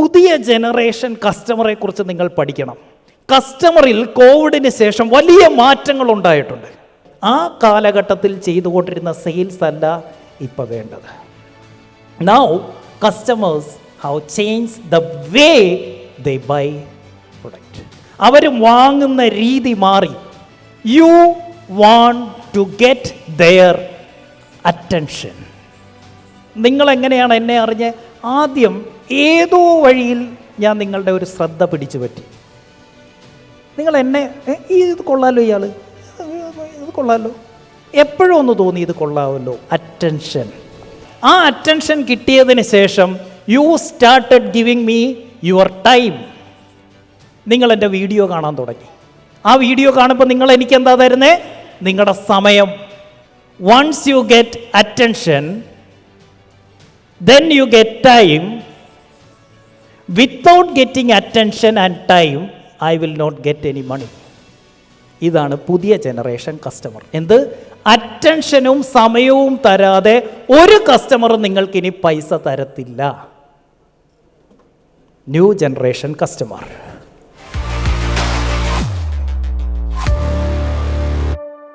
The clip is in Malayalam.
പുതിയ ജനറേഷൻ കസ്റ്റമറെ കുറിച്ച് നിങ്ങൾ പഠിക്കണം. കസ്റ്റമറിൽ കോവിഡിന് ശേഷം വലിയ മാറ്റങ്ങൾ ഉണ്ടായിട്ടുണ്ട്. ആ കാലഘട്ടത്തിൽ ചെയ്തുകൊണ്ടിരുന്ന സെയിൽസ് അല്ല ഇപ്പം വേണ്ടത്. Now customers how change the way the buy product അവർ വാങ്ങുന്ന രീതി മാറി. You want to get their attention നിങ്ങൾ എങ്ങനെയാണ് എന്നെ അറിഞ്ഞ് ആദ്യം ഏതോ വഴിയിൽ ഞാൻ നിങ്ങളുടെ ഒരു ശ്രദ്ധ പിടിച്ചു പറ്റി നിങ്ങൾ എന്നെ ഈ ഇത് കൊള്ളാലോ ഇയാൾ ഇത് കൊള്ളാലോ? എപ്പോഴും ഒന്ന് തോന്നി ഇത് കൊള്ളാമല്ലോ അറ്റൻഷൻ ആ അറ്റൻഷൻ കിട്ടിയതിന് ശേഷം you started giving me your time നിങ്ങൾ എന്റെ വീഡിയോ കാണാൻ തുടങ്ങി. ആ വീഡിയോ കാണുമ്പോൾ നിങ്ങൾ എനിക്ക് എന്താ തരുന്നേ? നിങ്ങളുടെ സമയം. Once you get attention then you get time without getting attention and time I will not get any money ഇതാണ് പുതിയ ജനറേഷൻ കസ്റ്റമർ എന്ത്? അറ്റൻഷനും സമയവും തരാതെ ഒരു കസ്റ്റമറും നിങ്ങൾക്കിനി പൈസ തരത്തില്ല. New generation customer